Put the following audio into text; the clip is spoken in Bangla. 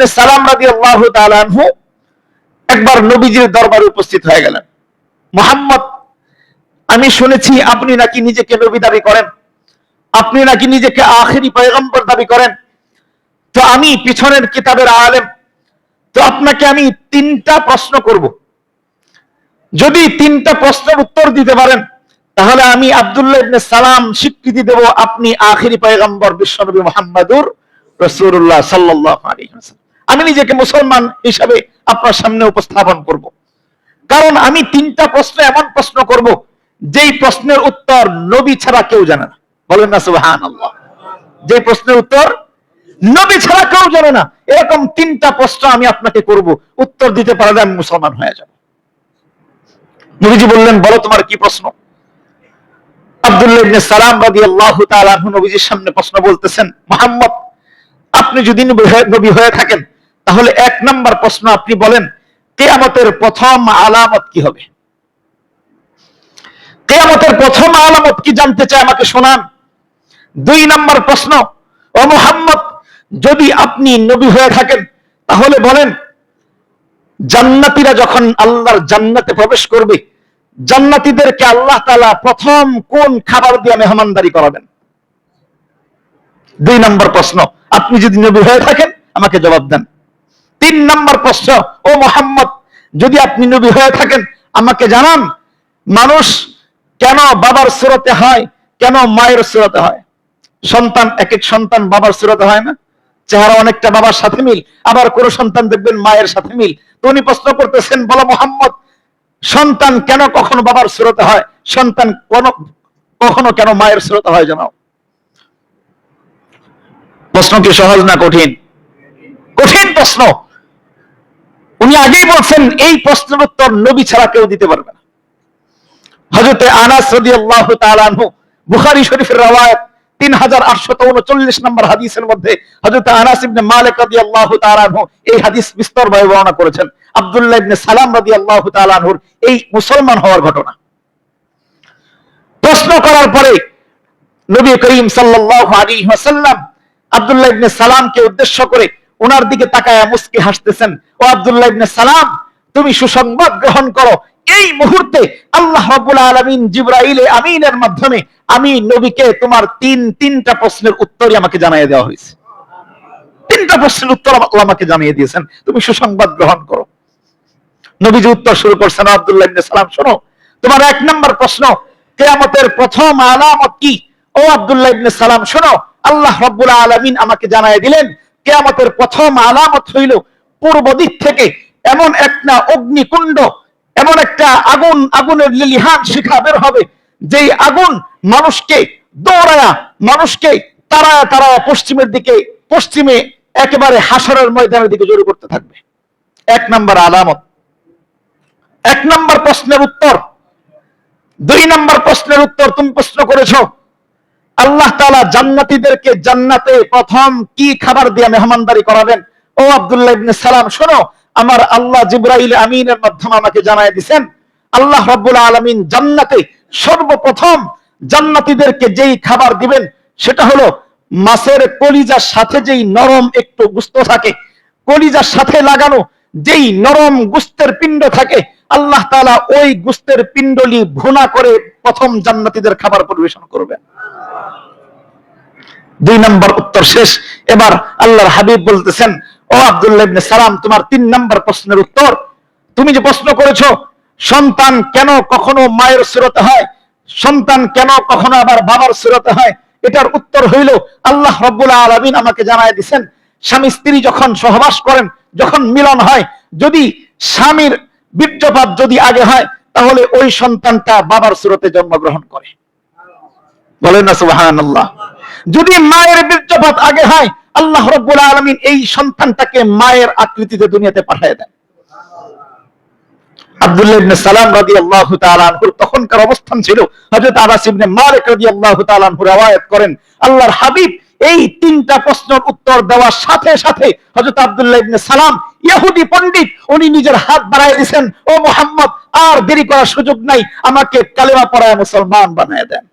ইবনে সালাম রাদিয়াল্লাহু তাআলা আনহু একবার নবীজির দরবারে উপস্থিত হয়ে গেলেন। মোহাম্মদ, আমি শুনেছি আপনি নাকি নিজেকে নবী দাবি করেন। আপনি নাকি নিজেকে আখেরি পয়গম্বর দাবি করেন। তো আমি পিছনের কিতাবের আলেম। তো আপনাকে আমি তিনটা প্রশ্ন করব। যদি তিনটা প্রশ্নের উত্তর দিতে পারেন, তাহলে আমি আব্দুল্লাহ ইবনে সালাম স্বীকৃতি দেব, আপনি আখেরি পয়গম্বর বিশ্বনবী মোহাম্মদুর রসুল্লাহ আলাইহি ওয়াসাল্লাম। আমি নিজেকে মুসলমান হিসাবে আপনার সামনে উপস্থাপন করব। কারণ আমি তিনটা প্রশ্ন এমন প্রশ্ন করব, যেই প্রশ্নের উত্তর নবী ছাড়া কেউ জানে না। বলেন না, সুবহানাল্লাহ। যে প্রশ্নের উত্তর নবী ছাড়া কেউ জানে না। এরকম তিনটা প্রশ্ন আমি আপনাকে করব। উত্তর দিতে পারলে আমি মুসলমান হয়ে যাব। নবীজি বললেন, বলো তোমার কি প্রশ্ন? আব্দুল্লাহ সালাম তাআলা আনহু নবীজির সামনে প্রশ্ন বলতেছেন, মুহাম্মদ, আপনি যদি নবী হয়ে থাকেন তাহলে এক নাম্বার প্রশ্ন আপনি বলেন, কেয়ামতের প্রথম আলামত কি হবে? কেয়ামতের প্রথম আলামত কি জানতে চায় আমাকে শোনান। দুই নাম্বার প্রশ্ন, ও মুহাম্মদ, যদি আপনি নবী হয়ে থাকেন, তাহলে বলেন, জান্নাতীরা যখন আল্লাহর জান্নাতে প্রবেশ করবে, জান্নাতীদেরকে আল্লাহ তাআলা প্রথম কোন খাবার দিয়ে মেহমানদারি করাবেন? দুই নম্বর প্রশ্ন, আপনি যদি নবী হয়ে থাকেন, আমাকে জবাব দেন। তিন নম্বর প্রশ্ন, ও মোহাম্মদ, যদি আপনি নবী হয়ে থাকেন, আমাকে জানান, মানুষ কেন বাবার সুরতে হয়, কেন মায়ের সুরতে হয়? সন্তান এক এক সন্তান বাবার সুরতে হয় না। চেহারা অনেকটা বাবার সাথে মিল, আবার কোন সন্তান দেখবেন মায়ের সাথে মিল। তো উনি প্রশ্ন করতেছেন, বলো মোহাম্মদ, সন্তান কেন কখনো বাবার সুরতে হয়? সন্তান কোন, কখনো কেন মায়ের সুরতে হয় জানাও? প্রশ্ন কি সহজ না কঠিন? কঠিন প্রশ্ন। উনি আগেই বলছেন, এই প্রশ্নের উত্তর নবী ছাড়া কেউ দিতে পারবে না। হজরতে আনাস রাদিয়াল্লাহু তাআলা আনহু, বুখারী শরীফের রওয়ায়াত, তিন হাজার আটশত উনচল্লিশ নম্বর হাদিসের মধ্যে হজরত আনাস ইবনে মালিক রাদিয়াল্লাহু তাআলা আনহু এই হাদিস বিস্তরভাবে বর্ণনা করেছেন। আব্দুল্লাহ ইবনে সালাম রাদিয়াল্লাহু তাআলা আনহুর এই মুসলমান হওয়ার ঘটনা। প্রশ্ন করার পরে নবী করিম সাল্লাল্লাহু আলাইহি ওয়াসাল্লাম আব্দুল্লাহ ইবনে সালামকে উদ্দেশ্য করে ওনার দিকে তাকায়া মুস্কি হাসতেছেন। ও আব্দুল্লাহ ইবনে সালাম, তুমি সুসংবাদ গ্রহণ করো। এই মুহূর্তে আল্লাহ রাব্বুল আলামিন জিবরাইলে আমিনের মাধ্যমে আমি নবীকে তোমার তিন, তিনটা প্রশ্নের উত্তরই আমাকে জানিয়ে দেওয়া হয়েছে। তিনটা প্রশ্নের উত্তর আল্লাহ আমাকে জানিয়ে দিয়েছেন, তুমি সুসংবাদ গ্রহণ করো। নবীজি উত্তর শুরু করছেন আব্দুল্লাহ ইবনে সালাম, শোনো, তোমার এক নম্বর প্রশ্ন, কেয়ামতের প্রথম আলামত কি? ও আব্দুল্লাহ ইবনে সালাম, শোনো, আল্লাহ রাব্বুল আলামিন আমাকে জানায় দিলেন, কেয়ামতের প্রথম আলামত হইল পূর্ব দিক থেকে এমন একটা অগ্নিকুণ্ড, এমন একটা আগুন, আগুনের লিলিহান শিখা বের হবে, যেই আগুন মানুষকে দৌড়ায়া, মানুষকে তারায়া তারায়া পশ্চিমের দিকে, পশ্চিমে একেবারে হাসরের ময়দানের দিকে জড়ো করতে থাকবে। এক নম্বর আলামত। এক নম্বর প্রশ্নের উত্তর। দুই নম্বর প্রশ্নের উত্তর তুমি প্রশ্ন করেছ। আল্লাহ তাআলা জান্নাতিদেরকে জান্নাতে প্রথম কি খাবার দিয়ে মেহমানদারি করাবেন? ও আব্দুল্লাহ ইবনে সালাম, শোনো, আমার আল্লাহ জিব্রাইল আমিনের মাধ্যমে আমাকে জানায় দিবেন আল্লাহ রাব্বুল আলামিন জান্নাতে সর্বপ্রথম জান্নাতীদেরকে যেই খাবার দিবেন, সেটা হলো মাছের কলিজার সাথে যেই নরম একটু গুস্ত থাকে, কলিজার সাথে লাগানো যেই নরম গুস্তের পিণ্ড থাকে, আল্লাহ তাআলা ওই গুস্তের পিণ্ডলি ভুনা করে প্রথম জান্নাতীদের খাবার পরিবেশন করবেন দুই নম্বর উত্তর শেষ, এবার আল্লাহর হাবিব বলতেছেন ও আব্দুল্লাহ ইবনে সালাম, তোমার তিন নম্বর প্রশ্নের উত্তর। তুমি যে প্রশ্ন করেছ, সন্তান কেন কখনো মায়ের সুরতে হয়? সন্তান কেন কখনো আবার বাবার সুরতে হয়? এটার উত্তর হইল, আল্লাহ রব্বুল আলামিন আমাকে জানায় দিছেন, স্বামী স্ত্রী যখন সহবাস করেন, যখন মিলন হয়, যদি স্বামীর বীর্যপাত যদি আগে হয়, তাহলে ওই সন্তানটা বাবার সুরতে জন্মগ্রহণ করে। বলেন না সুবহানাল্লাহ। যদি মায়ের বীর্যপাত আগে হয় আল্লাহ রব্বুল আলামিন এই সন্তানটাকে মায়ের আকৃতিতে দুনিয়াতে পাঠিয়ে দেন। হাবিব এই তিনটা উত্তর দেওয়ার সাথে সাথে উনি নিজের হাত বাড়ায় দিয়েছেন, ও মুহাম্মদ, আর দেরি করার সুযোগ নাই, আমাকে কালেমা পড়ায় মুসলমান বানায় দেন।